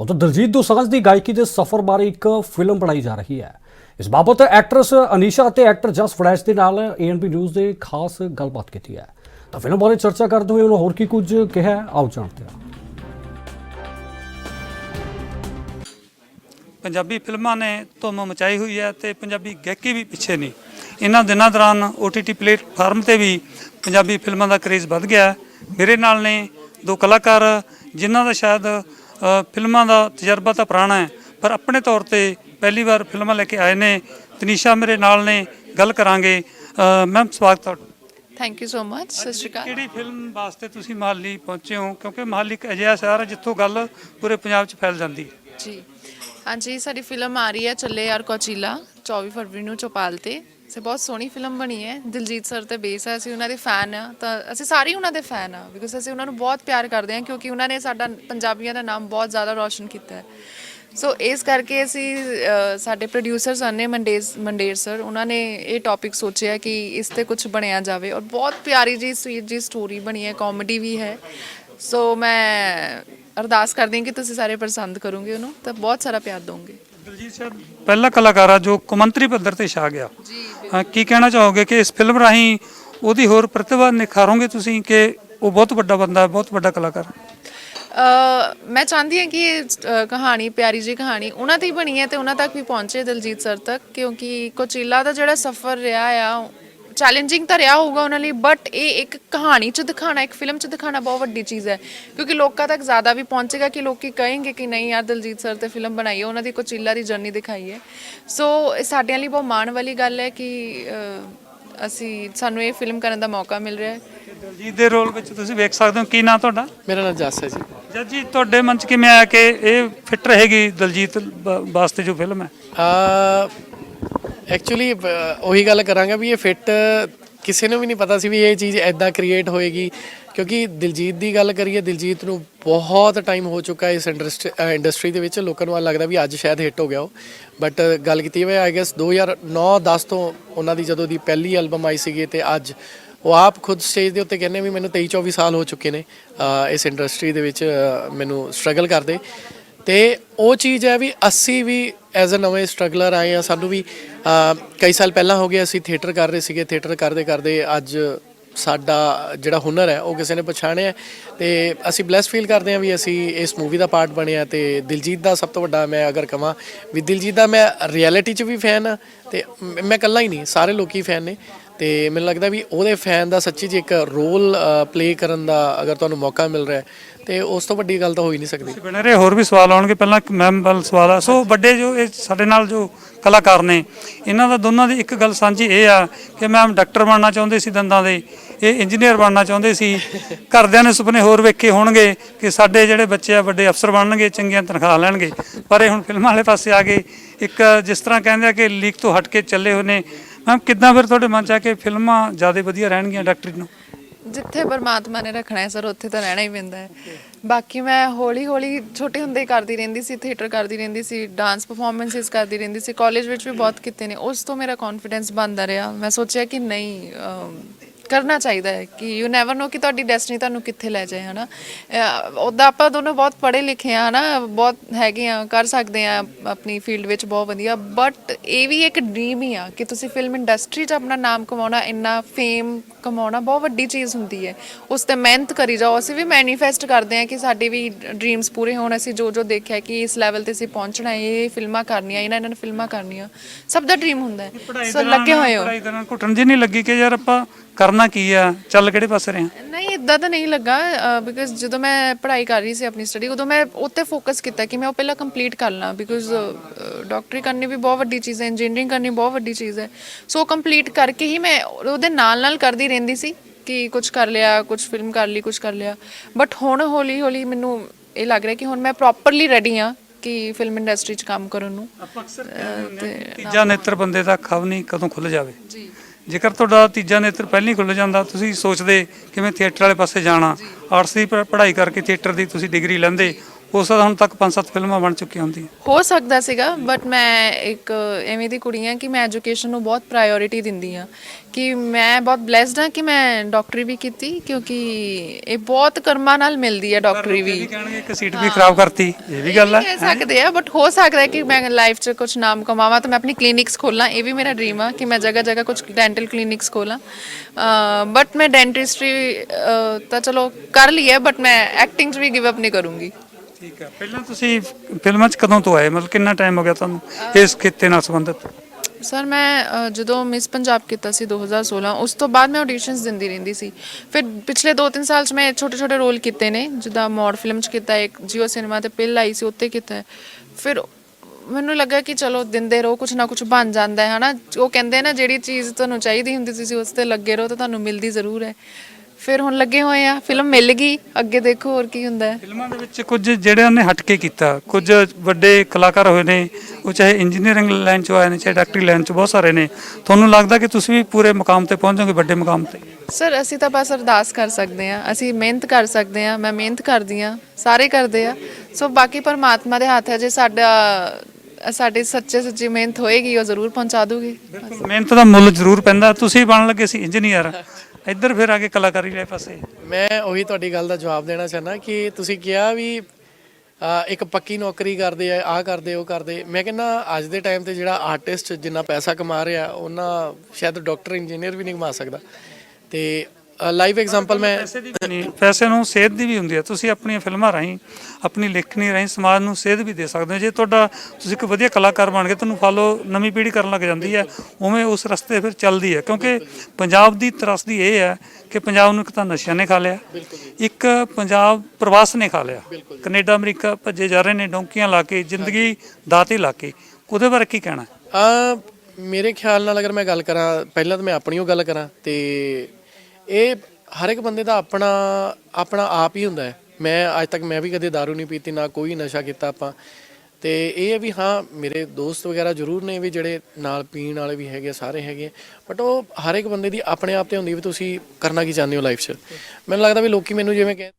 ਉਦੋਂ ਦਲਜੀਤ ਦੋਸਾਂਝ ਦੀ ਗਾਇਕੀ ਦੇ ਸਫ਼ਰ ਬਾਰੇ ਇੱਕ ਫਿਲਮ ਬਣਾਈ ਜਾ ਰਹੀ ਹੈ। ਇਸ ਬਾਬਤ ਐਕਟਰਸ ਅਨੀਸ਼ਾ ਅਤੇ ਐਕਟਰ ਜਸ ਫਲੈਸ਼ ਦੇ ਨਾਲ ਏਐਨਬੀ ਨਿਊਜ਼ ਦੇ ਖਾਸ ਗੱਲਬਾਤ ਕੀਤੀ ਹੈ। ਤਾਂ ਫਿਲਮ ਬਾਰੇ ਚਰਚਾ ਕਰਦੇ ਹੋਏ ਉਹਨਾਂ ਹੋਰ ਕੀ ਕੁਝ ਕਿਹਾ ਆਓ ਜਾਣਦੇ ਹਾਂ। ਪੰਜਾਬੀ ਫਿਲਮਾਂ ਨੇ ਧੁੰਮ ਮਚਾਈ ਹੋਈ ਹੈ ਤੇ ਪੰਜਾਬੀ ਗਾਇਕੀ ਵੀ ਪਿੱਛੇ ਨਹੀਂ ਇਹਨਾਂ ਦਿਨਾਂ ਦੌਰਾਨ OTT ਪਲੇਟਫਾਰਮ ਤੇ ਵੀ ਪੰਜਾਬੀ ਫਿਲਮਾਂ ਦਾ ਕਰੇਜ਼ ਵੱਧ ਗਿਆ ਮੇਰੇ ਨਾਲ ਨੇ ਦੋ ਕਲਾਕਾਰ, ਜਿਨ੍ਹਾਂ ਦਾ ਸ਼ਾਇਦ ਫਿਲਮਾਂ ਦਾ ਤਜਰਬਾ ਤਾਂ ਪੁਰਾਣਾ ਹੈ ਪਰ ਆਪਣੇ ਤੌਰ ਤੇ ਪਹਿਲੀ ਵਾਰ ਫਿਲਮਾਂ ਲੈ ਕੇ ਆਏ ਨੇ। ਤਨੀਸ਼ਾ ਮੇਰੇ ਨਾਲ ਨੇ ਗੱਲ ਕਰਾਂਗੇ। ਮੈਮ ਸਵਾਗਤ ਹੈ ਥੈਂਕ ਯੂ ਸੋ ਮਚ ਸਤਿ ਸ਼੍ਰੀ ਅਕਾਲ। ਕਿਹੜੀ ਫਿਲਮ ਵਾਸਤੇ ਤੁਸੀਂ ਮਹਾਲੀ ਪਹੁੰਚੇ ਹੋ? ਕਿਉਂਕਿ ਮਹਾਲੀ ਇੱਕ ਅਜਿਹਾ ਸ਼ਹਿਰ ਹੈ ਜਿੱਥੋਂ ਗੱਲ ਪੂਰੇ ਪੰਜਾਬ 'ਚ ਫੈਲ ਜਾਂਦੀ ਹੈ। ਜੀ। ਹਾਂਜੀ ਸਾਡੀ ਫਿਲਮ ਆ ਰਹੀ ਹੈ ਚੱਲੇ ਯਾਰ ਕੋਚੀਲਾ 24 ਫਰਵਰੀ ਨੂੰ ਚੌਪਾਲ ਤੇ। ਸੇ ਬਹੁਤ ਸੋਹਣੀ ਫਿਲਮ ਬਣੀ ਹੈ। ਦਿਲਜੀਤ ਸਰ ਤੇ ਬੇਸ ਹੈ। ਅਸੀਂ ਉਹਨਾਂ ਦੇ ਫੈਨ ਆ ਤਾਂ ਅਸੀਂ ਸਾਰੇ ਹੀ ਉਹਨਾਂ ਦੇ ਫੈਨ ਆ ਬਿਕੋਜ਼ ਅਸੀਂ ਉਹਨਾਂ ਨੂੰ ਬਹੁਤ ਪਿਆਰ ਕਰਦੇ ਹਾਂ। ਕਿਉਂਕਿ ਉਹਨਾਂ ਨੇ ਸਾਡਾ ਪੰਜਾਬੀਆਂ ਦਾ ਨਾਮ ਬਹੁਤ ਜ਼ਿਆਦਾ ਰੌਸ਼ਨ ਕੀਤਾ ਹੈ। ਸੋ ਇਸ ਕਰਕੇ ਅਸੀਂ ਅ, ਸਾਡੇ ਪ੍ਰੋਡਿਊਸਰ ਸਨ ਨੇ ਮੰਡੇਸ ਮੰਡੇਰ ਸਰ ਉਹਨਾਂ ਨੇ ਇਹ ਟੌਪਿਕ ਸੋਚਿਆ ਕਿ ਇਸ ਤੇ ਕੁਝ ਬਣਿਆ ਜਾਵੇ। ਔਰ ਬਹੁਤ ਪਿਆਰੀ ਜੀ ਸਵੀਟ ਜੀ ਸਟੋਰੀ ਬਣੀ ਹੈ। ਕਾਮੇਡੀ ਵੀ ਹੈ। ਸੋ ਮੈਂ ਅਰਦਾਸ ਕਰਦੀ ਹਾਂ ਕਿ ਤੁਸੀਂ ਸਾਰੇ ਪਸੰਦ ਕਰੋਗੇ ਉਹਨੂੰ। ਤਾਂ ਬਹੁਤ ਸਾਰਾ ਪਿਆਰ ਦੋਗੇ ਦਲਜੀਤ ਸਰ ਪਹਿਲਾ ਕਲਾਕਾਰ ਆ ਜੋ ਕੌਮਾਂਤਰੀ ਪੱਧਰ ਤੇ ਛਾ ਗਿਆ ਜੀ ਹਾਂ, ਕੀ ਕਹਿਣਾ ਚਾਹੋਗੇ ਕਿ ਇਸ ਫਿਲਮ ਰਾਹੀਂ ਉਹਦੀ ਹੋਰ ਪ੍ਰਤਿਭਾ ਨਿਖਾਰੋਗੇ ਤੁਸੀਂ ਕਿ ਉਹ ਬਹੁਤ ਵੱਡਾ ਬੰਦਾ ਹੈ ਬਹੁਤ ਵੱਡਾ ਕਲਾਕਾਰ ਹੈ? ਮੈਂ ਚਾਹੁੰਦੀ ਹਾਂ ਕਿ ਇਹ ਕਹਾਣੀ ਪਿਆਰੀ ਜੀ ਕਹਾਣੀ ਉਹਨਾਂ ਦੀ ਬਣੀ ਹੈ ਤੇ ਉਹਨਾਂ ਤੱਕ ਵੀ ਪਹੁੰਚੇ ਦਿਲਜੀਤ ਸਰ ਤੱਕ ਕਿਉਂਕਿ ਕੋਚੀਲਾ ਦਾ ਜਿਹੜਾ ਸਫ਼ਰ ਰਿਹਾ ਆ ਚੈਲੰਜਿੰਗ ਤਾਂ ਰਿਹਾ ਹੋਊਗਾ ਉਹਨਾਂ ਲਈ ਬਟ ਇਹ ਇੱਕ ਕਹਾਣੀ ਚ ਦਿਖਾਣਾ ਇੱਕ ਫਿਲਮ ਚ ਦਿਖਾਣਾ ਬਹੁਤ ਵੱਡੀ ਚੀਜ਼ ਹੈ। ਕਿਉਂਕਿ ਲੋਕਾਂ ਤੱਕ ਜ਼ਿਆਦਾ ਵੀ ਪਹੁੰਚੇਗਾ ਕਿ ਲੋਕੀ ਕਹੇਂਗੇ ਕਿ ਨਹੀਂ ਯਾਰ ਦਿਲਜੀਤ ਸਰ ਤੇ ਫਿਲਮ ਬਣਾਈ ਹੈ ਉਹਨਾਂ ਦੀ ਕੋਚੀਲਾ ਦੀ ਜਰਨੀ ਦਿਖਾਈ ਹੈ। ਸੋ ਇਹ ਸਾਡੇ ਲਈ ਬਹੁਤ ਮਾਣ ਵਾਲੀ ਗੱਲ ਹੈ ਕਿ ਅ, ਅਸੀਂ ਸਾਨੂੰ ਇਹ ਫਿਲਮ ਕਰਨ ਦਾ ਮੌਕਾ ਮਿਲ ਰਿਹਾ ਹੈ। ਦਲਜੀਤ ਦੇ ਰੋਲ ਵਿੱਚ ਤੁਸੀਂ ਵੇਖ ਸਕਦੇ ਹੋ ਕੀ ਨਾਂ ਤੁਹਾਡਾ? ਮੇਰਾ ਨਾਮ ਜਸ ਹੈ ਜੀ। ਜੱਜ ਜੀ ਤੁਹਾਡੇ ਮਨ 'ਚ ਕਿਵੇਂ ਆਇਆ ਕਿ ਇਹ ਫਿੱਟ ਰਹੇਗੀ ਦਲਜੀਤ ਬ- ਵਾਸਤੇ ਜੋ ਫਿਲਮ ਹੈ? ਐਕਚੁਅਲੀ ਉਹੀ ਗੱਲ ਕਰਾਂਗਾ ਵੀ ਇਹ ਫਿੱਟ ਕਿਸੇ ਨੂੰ ਵੀ ਨਹੀਂ ਪਤਾ ਸੀ ਵੀ ਇਹ ਚੀਜ਼ ਐਦਾਂ ਕ੍ਰੀਏਟ ਹੋਏਗੀ। ਕਿਉਂਕਿ ਦਿਲਜੀਤ ਦੀ ਗੱਲ ਕਰੀਏ, ਦਿਲਜੀਤ ਨੂੰ ਬਹੁਤ ਟਾਈਮ ਹੋ ਚੁੱਕਾ ਹੈ ਇਸ ਇੰਡਸਟਰੀ ਦੇ ਵਿੱਚ। ਲੋਕਾਂ ਨੂੰ ਆ ਲੱਗਦਾ ਵੀ ਅੱਜ ਸ਼ਾਇਦ ਹਿੱਟ ਹੋ ਗਿਆ ਉਹ। ਬਟ ਗੱਲ ਕੀਤੀ ਹੋਵੇ ਆਈ ਗੈਸ 2009-10 ਤੋਂ ਉਹਨਾਂ ਦੀ ਜਦੋਂ ਦੀ ਪਹਿਲੀ ਐਲਬਮ ਆਈ ਸੀਗੀ ਤੇ ਅੱਜ, ਉਹ ਆਪ ਖੁਦ ਸਟੇਜ ਦੇ ਉੱਤੇ ਕਹਿੰਦੇ ਵੀ ਮੈਨੂੰ 23-24 ਸਾਲ ਹੋ ਚੁੱਕੇ ਨੇ ਇਸ ਇੰਡਸਟਰੀ ਦੇ ਵਿੱਚ ਮੈਨੂੰ ਸਟਰਗਲ ਕਰਦੇ। ਤੇ ਉਹ ਚੀਜ਼ ਹੈ ਵੀ ਅਸੀਂ ਵੀ ਐਜ਼ ਅ ਨਵੇਂ ਸਟਰਗਲਰ ਆਏ ਆ ਸਾਨੂੰ ਵੀ ਕਈ ਸਾਲ ਪਹਿਲਾਂ ਹੋ ਗਏ ਅਸੀਂ ਥੀਏਟਰ ਕਰ ਰਹੇ ਸੀਗੇ ਥੀਏਟਰ ਕਰਦੇ ਕਰਦੇ ਅੱਜ ਸਾਡਾ ਜਿਹੜਾ ਹੁਨਰ ਹੈ ਉਹ ਕਿਸੇ ਨੇ ਪਛਾਣਿਆ ਤੇ ਅਸੀਂ ਬlesed ਫੀਲ ਕਰਦੇ ਹਾਂ ਵੀ ਅਸੀਂ ਇਸ ਮੂਵੀ ਦਾ ਪਾਰਟ ਬਣਿਆ ਆ ਤੇ ਦਿਲਜੀਤ ਦਾ ਸਭ ਤੋਂ ਵੱਡਾ ਮੈਂ ਅਗਰ ਕਹਾਂ ਵੀ ਦਿਲਜੀਤ ਦਾ ਮੈਂ ਰਿਐਲਿਟੀ 'ਚ ਵੀ ਫੈਨ ਆ ਤੇ ਮੈਂ ਇਕੱਲਾ ਹੀ ਨਹੀਂ, ਸਾਰੇ ਲੋਕੀ ਫੈਨ ਨੇ ਤੇ ਮੈਨੂੰ ਲੱਗਦਾ ਵੀ ਉਹਦੇ ਫੈਨ ਦਾ ਸੱਚੀ ਜੀ ਇੱਕ ਰੋਲ ਪਲੇ ਕਰਨ ਦਾ ਅਗਰ ਤੁਹਾਨੂੰ ਮੌਕਾ ਮਿਲ ਰਿਹਾ ਹੈ, ਤੇ ਉਸ ਤੋਂ ਵੱਡੀ ਗੱਲ ਤਾਂ ਹੋ ਹੀ ਨਹੀਂ ਸਕਦੀ। ਬਣੇ ਰਹੇ ਹੋਰ ਵੀ ਸਵਾਲ ਆਉਣਗੇ ਪਹਿਲਾਂ ਮੈਮ ਵੱਲ ਸਵਾਲ ਆ। ਸੋ ਵੱਡੇ ਜੋ ਇਹ ਸਾਡੇ ਨਾਲ ਜੋ ਕਲਾਕਾਰ ਨੇ ਇਹਨਾਂ ਦਾ ਦੋਨਾਂ ਦੀ ਇੱਕ ਗੱਲ ਸਾਂਝੀ ਇਹ ਆ ਕਿ ਮੈਮ ਡਾਕਟਰ ਬਣਨਾ ਚਾਹੁੰਦੇ ਸੀ ਦੰਦਾਂ ਦੇ ਇਹ ਇੰਜੀਨੀਅਰ ਬਣਨਾ ਚਾਹੁੰਦੇ ਸੀ। ਘਰਦਿਆਂ ਨੇ ਸੁਪਨੇ ਹੋਰ ਵੇਖੇ ਹੋਣਗੇ ਕਿ ਸਾਡੇ ਜਿਹੜੇ ਬੱਚੇ ਆ ਵੱਡੇ ਅਫਸਰ ਬਣਨਗੇ ਚੰਗੀਆਂ ਤਨਖਾਹ ਲੈਣਗੇ। ਪਰ ਇਹ ਹੁਣ ਫਿਲਮਾਂ ਵਾਲੇ ਪਾਸੇ ਆ ਗਏ। ਇੱਕ ਜਿਸ ਤਰ੍ਹਾਂ ਕਹਿੰਦੇ ਆ ਕਿ ਲੀਕ ਤੋਂ ਹਟ ਕੇ ਚੱਲੇ ਹੋਏ ਨੇ ਮੈਮ ਕਿੱਦਾਂ ਫਿਰ ਤੁਹਾਡੇ ਮਨ ਚ ਆ ਕਿ ਫਿਲਮਾਂ ਜ਼ਿਆਦਾ ਵਧੀਆ ਰਹਿਣਗੀਆਂ ਡਾਕਟਰੀ ਨੂੰ? ਜਿੱਥੇ ਪਰਮਾਤਮਾ ਨੇ ਰੱਖਣਾ ਹੈ ਸਰ ਉੱਥੇ ਤਾਂ ਰਹਿਣਾ ਹੀ ਪੈਂਦਾ ਹੈ। ਬਾਕੀ ਮੈਂ ਹੌਲੀ ਹੌਲੀ ਛੋਟੇ ਹੁੰਦੇ ਹੀ ਕਰਦੀ ਰਹਿੰਦੀ ਸੀ ਥੀਏਟਰ ਕਰਦੀ ਰਹਿੰਦੀ ਸੀ ਡਾਂਸ ਪਰਫਾਰਮੈਂਸਿਸ ਕਰਦੀ ਰਹਿੰਦੀ ਸੀ ਕਾਲਜ ਵਿੱਚ ਵੀ ਬਹੁਤ ਕੀਤੇ ਨੇ। ਉਸ ਤੋਂ ਮੇਰਾ ਕੌਨਫੀਡੈਂਸ ਬਣਦਾ ਰਿਹਾ। ਮੈਂ ਸੋਚਿਆ ਕਿ ਨਹੀਂ ਅਮ, ਕਰਨਾ ਚਾਹੀਦਾ ਹੈ ਕਿ ਯੂ ਨੈਵਰ ਨੋ ਕਿ ਤੁਹਾਡੀ ਡੈਸਟੀਨੀ ਤੁਹਾਨੂੰ ਕਿੱਥੇ ਲੈ ਜਾਏ ਹਨਾ? ਉਹਦਾ ਆਪਾਂ ਦੋਨੋਂ ਬਹੁਤ ਪੜ੍ਹੇ ਲਿਖੇ ਆ ਹਨਾ? ਬਹੁਤ ਹੈਗੇ ਆ ਕਰ ਸਕਦੇ ਆ ਆਪਣੀ ਫੀਲਡ ਵਿੱਚ ਬਹੁਤ ਵਧੀਆ ਬਟ ਇਹ ਵੀ ਇੱਕ ਡ੍ਰੀਮ ਹੀ ਆ ਕਿ ਤੁਸੀਂ ਫਿਲਮ ਇੰਡਸਟਰੀ 'ਚ ਆਪਣਾ ਨਾਮ ਕਮਾਉਣਾ ਇੰਨਾ ਫੇਮ ਕਮਾਉਣਾ ਬਹੁਤ ਵੱਡੀ ਚੀਜ਼ ਹੁੰਦੀ ਹੈ। ਉਸ ਤੇ ਮਿਹਨਤ ਕਰੀ ਜਾਓ। ਅਸੀਂ ਵੀ ਮੈਨੀਫੈਸਟ ਕਰਦੇ ਆ ਕਿ ਸਾਡੇ ਵੀ ਡ੍ਰੀਮਸ ਪੂਰੇ ਹੋਣ। ਅਸੀਂ ਜੋ ਜੋ ਦੇਖਿਆ ਕਿ ਇਸ ਲੈਵਲ ਤੇ ਅਸੀਂ ਪਹੁੰਚਣਾ ਹੈ ਇਹ ਫਿਲਮਾਂ ਕਰਨੀਆਂ ਇਹਨਾਂ ਇਹਨਾਂ ਨੇ ਫਿਲਮਾ ਕਰਨੀਆਂ ਸਭ ਦਾ ਡ੍ਰੀਮ ਹੁੰਦਾ ਹੈ। ਸੋ ਲੱਗੇ ਹੋਏ ਹੋ। ਪੜ੍ਹਾਈ ਦੌਰਾਨ ਘੁੱਟਣ ਜੀ ਨਹੀਂ ਲੱਗੀ ਕਿ ਯਾਰ ਆਪਾਂ ਕਰਨਾ ਕੀ ਆ? ਚੱਲ ਕਿਹੜੇ ਪਾਸੇ ਰਹੇ? ਨਹੀਂ ਇਦਾਂ ਤਾਂ ਨਹੀਂ ਲੱਗਾ ਬਿਕਾਜ਼ ਜਦੋਂ ਮੈਂ ਪੜ੍ਹਾਈ ਕਰ ਰਹੀ ਸੀ ਆਪਣੀ ਸਟੱਡੀ ਉਦੋਂ ਮੈਂ ਉੱਤੇ ਫੋਕਸ ਕੀਤਾ ਕਿ ਮੈਂ ਉਹ ਪਹਿਲਾਂ ਕੰਪਲੀਟ ਕਰ ਲਾਂ ਬਿਕਾਜ਼ ਡਾਕਟਰੀ ਕਰਨੀ ਵੀ ਬਹੁਤ ਵੱਡੀ ਚੀਜ਼ ਹੈ ਇੰਜੀਨੀਅਰਿੰਗ ਕਰਨੀ ਬਹੁਤ ਵੱਡੀ ਚੀਜ਼ ਹੈ। ਸੋ ਕੰਪਲੀਟ ਕਰਕੇ ਹੀ ਮੈਂ ਉਹਦੇ ਨਾਲ ਨਾਲ ਕਰਦੀ ਰਹਿੰਦੀ ਸੀ ਕਿ ਕੁਝ ਕਰ ਲਿਆ ਕੁਝ ਫਿਲਮ ਕਰ ਲਈ ਕੁਝ ਕਰ ਲਿਆ। ਬਟ ਹੁਣ ਹੌਲੀ ਹੌਲੀ ਮੈਨੂੰ ਇਹ ਲੱਗ ਰਿਹਾ ਕਿ ਹੁਣ ਮੈਂ ਪ੍ਰੋਪਰਲੀ ਰੈਡੀ ਹਾਂ ਕਿ ਫਿਲਮ ਇੰਡਸਟਰੀ 'ਚ ਕੰਮ ਕਰਨ ਨੂੰ। ਆਪਾਂ ਅਕਸਰ ਤੀਜਾ ਨੇਤਰ ਬੰਦੇ ਦਾ ਖਬ ਨਹੀਂ ਕਦੋਂ ਖੁੱਲ ਜਾਵੇ। ਜੀ। ਜੇਕਰ ਤੁਹਾਡਾ ਤੀਜਾ ਨੇਤਰ ਪਹਿਲਾਂ ਹੀ ਖੁੱਲ ਜਾਂਦਾ, ਤੁਸੀਂ ਸੋਚਦੇ ਕਿਵੇਂ ਥੀਏਟਰ ਵਾਲੇ ਪਾਸੇ ਜਾਣਾ? ਆਰਟਸ ਦੀ ਪੜ੍ਹਾਈ ਕਰਕੇ ਥੀਏਟਰ ਦੀ ਤੁਸੀਂ ਡਿਗਰੀ ਲੈਂਦੇ ਹੋ ਸਕਦਾ ਹੁਣ ਤੱਕ 5-7 ਫਿਲਮਾਂ ਬਣ ਚੁੱਕੀਆਂ ਹੁੰਦੀਆਂ। ਹੋ ਸਕਦਾ ਸੀਗਾ ਬਟ ਮੈਂ ਇੱਕ ਐਵੇਂ ਦੀ ਕੁੜੀ ਹਾਂ ਕਿ ਮੈਂ ਐਜੂਕੇਸ਼ਨ ਨੂੰ ਬਹੁਤ ਪ੍ਰਾਇੋਰਟੀ ਦਿੰਦੀ ਹਾਂ। ਕਿ ਮੈਂ ਬਹੁਤ ਬlesed ਹਾਂ ਕਿ ਮੈਂ ਡਾਕਟਰੀ ਵੀ ਕੀਤੀ ਕਿਉਂਕਿ ਇਹ ਬਹੁਤ ਕਰਮਾਂ ਨਾਲ ਮਿਲਦੀ ਹੈ ਡਾਕਟਰੀ ਵੀ। ਇਹ ਕਹਿਣਗੇ ਇੱਕ ਸੀਟ ਵੀ ਖਰਾਬ ਕਰਤੀ। ਇਹ ਵੀ ਗੱਲ ਹੈ ਕਹਿ ਸਕਦੇ ਆ ਬਟ ਹੋ ਸਕਦਾ ਹੈ ਕਿ ਮੈਂ ਲਾਈਫ 'ਚ ਕੁਝ ਨਾਮ ਕਮਾਵਾਂ ਤਾਂ ਮੈਂ ਆਪਣੀ ਕਲੀਨਿਕਸ ਖੋਲਾਂ ਇਹ ਵੀ ਮੇਰਾ ਡ੍ਰੀਮ ਆ ਕਿ ਮੈਂ ਜਗ੍ਹਾ ਜਗ੍ਹਾ ਕੁਝ ਡੈਂਟਲ ਕਲੀਨਿਕਸ ਖੋਲਾਂ। ਬਟ ਮੈਂ ਡੈਂਟਿਸਟਰੀ ਤਾਂ ਚਲੋ ਕਰ ਲਈ ਹੈ ਬਟ ਮੈਂ ਐਕਟਿੰਗ 'ਚ ਵੀ ਗਿਵ ਅਪ ਨਹੀਂ ਕਰੂੰਗੀ। ਠੀਕ ਹੈ ਪਹਿਲਾਂ ਤੁਸੀਂ ਫਿਲਮਾਂ 'ਚ ਕਦੋਂ ਤੋਂ ਆਏ? ਮਤਲਬ ਕਿੰਨਾ ਟਾਈਮ ਹੋ ਗਿਆ ਤੁਹਾਨੂੰ ਇਸ ਖਿੱਤੇ ਨਾਲ ਸੰਬੰਧਿਤ? ਸਰ ਮੈਂ ਅ, ਜਦੋਂ ਮਿਸ ਪੰਜਾਬ ਕੀਤਾ ਸੀ 2016 ਉਸ ਤੋਂ ਬਾਅਦ ਮੈਂ ਆਡੀਸ਼ਨਸ ਦਿੰਦੀ ਰਹਿੰਦੀ ਸੀ। ਫਿਰ ਪਿਛਲੇ 2-3 ਸਾਲ 'ਚ ਮੈਂ ਛੋਟੇ ਛੋਟੇ ਰੋਲ ਕੀਤੇ ਨੇ ਜਿੱਦਾਂ ਮੋਡ ਫਿਲਮ 'ਚ ਕੀਤਾ ਇੱਕ ਜੀਓ ਸਿਨੇਮਾ ਤੇ ਪਿਲ ਆਈ ਸੀ ਉੱਤੇ ਕੀਤਾ। ਹੈ। ਫਿਰ ਮੈਨੂੰ ਲੱਗਾ ਕਿ ਚਲੋ ਦਿੰਦੇ ਰਹੋ ਕੁਝ ਨਾ ਕੁਝ ਬਣ ਜਾਂਦਾ ਹੈ ਹਨਾ? ਉਹ ਕਹਿੰਦੇ ਨਾ ਜਿਹੜੀ ਚੀਜ਼ ਤੁਹਾਨੂੰ ਚਾਹੀਦੀ ਹੁੰਦੀ ਤੁਸੀਂ ਉਸ ਤੇ ਲੱਗੇ ਰਹੋ ਤਾਂ ਤੁਹਾਨੂੰ ਮਿਲਦੀ ਜ਼ਰੂਰ ਹੈ। ਫਿਰ ਹੁਣ ਲੱਗੇ ਹੋਏ ਆ ਫਿਲਮ ਮਿਲ ਗਈ ਅੱਗੇ ਦੇਖੋ ਹੋਰ ਕੀ ਹੁੰਦਾ ਹੈ। ਫਿਲਮਾਂ ਦੇ ਵਿੱਚ ਕੁਝ ਜਿਹੜਿਆਂ ਨੇ ਹਟ ਕੇ ਕੀਤਾ ਕੁਝ ਵੱਡੇ ਕਲਾਕਾਰ ਹੋਏ ਨੇ ਉਹ ਚਾਹੇ ਇੰਜੀਨੀਅਰਿੰਗ ਲਾਈਨ 'ਚ ਆਏ ਨੇ ਚਾਹੇ ਡਾਕਟਰੀ ਲਾਈਨ 'ਚ ਬਹੁਤ ਸਾਰੇ ਨੇ ਤੁਹਾਨੂੰ ਲੱਗਦਾ ਕਿ ਤੁਸੀਂ ਵੀ ਪੂਰੇ ਮੁਕਾਮ ਤੇ ਪਹੁੰਚੋਗੇ ਵੱਡੇ ਮੁਕਾਮ ਤੇ? ਸਰ ਅਸੀਂ ਤਾਂ ਬਸ ਅਰਦਾਸ ਕਰ ਸਕਦੇ ਹਾਂ ਅਸੀਂ ਮਿਹਨਤ ਕਰ ਸਕਦੇ ਹਾਂ ਮੈਂ ਮਿਹਨਤ ਕਰਦੀ ਹਾਂ ਸਾਰੇ ਕਰਦੇ ਆ। ਸੋ ਬਾਕੀ ਪਰਮਾਤਮਾ ਦੇ ਹੱਥ ਹੈ ਜੇ ਸਾਡਾ ਸਾਡੀ ਸੱਚੇ ਸੱਚੀ ਮਿਹਨਤ ਹੋਏਗੀ ਉਹ ਜ਼ਰੂਰ ਪਹੁੰਚਾ ਦੂਗੀ। ਬਿਲਕੁਲ ਮਿਹਨਤ ਦਾ ਮੁੱਲ ਜ਼ਰੂਰ ਪੈਂਦਾ ਤੁਸੀਂ ਬਣਨ ਲੱਗੇ ਸੀ ਇੰਜੀਨੀਅਰ ਇੱਧਰ ਫਿਰ ਆ ਕੇ ਕਲਾਕਾਰੀ ਵਾਲੇ ਪਾਸੇ। ਮੈਂ ਉਹੀ ਤੁਹਾਡੀ ਗੱਲ ਦਾ ਜਵਾਬ ਦੇਣਾ ਚਾਹਨਾ ਕਿ ਤੁਸੀਂ ਕਿਹਾ ਵੀ ਅ, ਇੱਕ ਪੱਕੀ ਨੌਕਰੀ ਕਰਦੇ ਆ ਆ ਕਰਦੇ ਉਹ ਕਰਦੇ। ਮੈਂ ਕਹਿੰਦਾ ਅੱਜ ਦੇ ਟਾਈਮ ਤੇ ਜਿਹੜਾ ਆਰਟਿਸਟ ਜਿੰਨਾ ਪੈਸਾ ਕਮਾ ਰਿਹਾ ਉਹਨਾਂ ਸ਼ਾਇਦ ਡਾਕਟਰ ਇੰਜੀਨੀਅਰ ਵੀ ਨਹੀਂ ਕਮਾ ਸਕਦਾ। ਤੇ ਲਾਈਵ ਐਗਜ਼ਾਮਪਲ ਮੈਂ ਪੈਸੇ ਦੀ ਵੀ ਨਹੀਂ ਪੈਸੇ ਨੂੰ ਸੇਧ ਦੀ ਵੀ ਹੁੰਦੀ ਹੈ। ਤੁਸੀਂ ਆਪਣੀਆਂ ਫਿਲਮਾਂ ਰਾਹੀਂ ਆਪਣੀ ਲਿਖਣੀ ਰਾਹੀਂ ਸਮਾਜ ਨੂੰ ਸੇਧ ਵੀ ਦੇ ਸਕਦੇ ਹੋ। ਜੇ ਤੁਹਾਡਾ ਤੁਸੀਂ ਇੱਕ ਵਧੀਆ ਕਲਾਕਾਰ ਬਣ ਗਏ ਤੁਹਾਨੂੰ ਫਾਲੋ ਨਵੀਂ ਪੀੜ੍ਹੀ ਕਰਨ ਲੱਗ ਜਾਂਦੀ ਹੈ ਉਵੇਂ ਉਸ ਰਸਤੇ ਫਿਰ ਚੱਲਦੀ ਹੈ। ਕਿਉਂਕਿ ਪੰਜਾਬ ਦੀ ਤਰਾਸਦੀ ਇਹ ਹੈ ਕਿ ਪੰਜਾਬ ਨੂੰ ਇੱਕ ਤਾਂ ਨਸ਼ਿਆਂ ਨੇ ਖਾ ਲਿਆ ਇੱਕ ਪੰਜਾਬ ਪ੍ਰਵਾਸ ਨੇ ਖਾ ਲਿਆ। ਕੈਨੇਡਾ ਅਮਰੀਕਾ ਭੱਜੇ ਜਾ ਰਹੇ ਨੇ ਡੌਂਕੀਆਂ ਲਾ ਕੇ ਜ਼ਿੰਦਗੀ ਦਾਤੇ ਲਾ ਕੇ। ਉਹਦੇ ਬਾਰੇ ਕੀ ਕਹਿਣਾ ਆ ਮੇਰੇ ਖਿਆਲ ਨਾਲ ਅਗਰ ਮੈਂ ਗੱਲ ਕਰਾਂ ਪਹਿਲਾਂ ਤਾਂ ਮੈਂ ਆਪਣੀ ਉਹ ਗੱਲ ਕਰਾਂ ਤੇ ਇਹ ਹਰ ਇੱਕ ਬੰਦੇ ਦਾ ਆਪਣਾ ਆਪਣਾ ਆਪ ਹੀ ਹੁੰਦਾ ਹੈ। ਮੈਂ ਅੱਜ ਤੱਕ ਮੈਂ ਵੀ ਕਦੇ दारू ਨਹੀਂ ਪੀਤੀ, ਨਾ ਕੋਈ ਨਸ਼ਾ ਕੀਤਾ ਆਪਾਂ। ਤੇ ਇਹ ਹੈ ਵੀ ਹਾਂ, ਮੇਰੇ ਦੋਸਤ ਵਗੈਰਾ ਜ਼ਰੂਰ ਨੇ ਵੀ ਜਿਹੜੇ ਨਾਲ ਪੀਣ ਵਾਲੇ ਵੀ ਹੈਗੇ ਸਾਰੇ ਹੈਗੇ ਬਟ ਉਹ ਹਰ ਇੱਕ ਬੰਦੇ ਦੀ ਆਪਣੇ ਆਪ ਤੇ ਹੁੰਦੀ ਵੀ ਤੁਸੀਂ ਕਰਨਾ ਕੀ ਚਾਹੁੰਦੇ ਹੋ ਲਾਈਫ 'ਚ। ਮੈਨੂੰ ਲੱਗਦਾ ਵੀ ਲੋਕੀ ਮੈਨੂੰ ਜਿਵੇਂ ਕਹਿ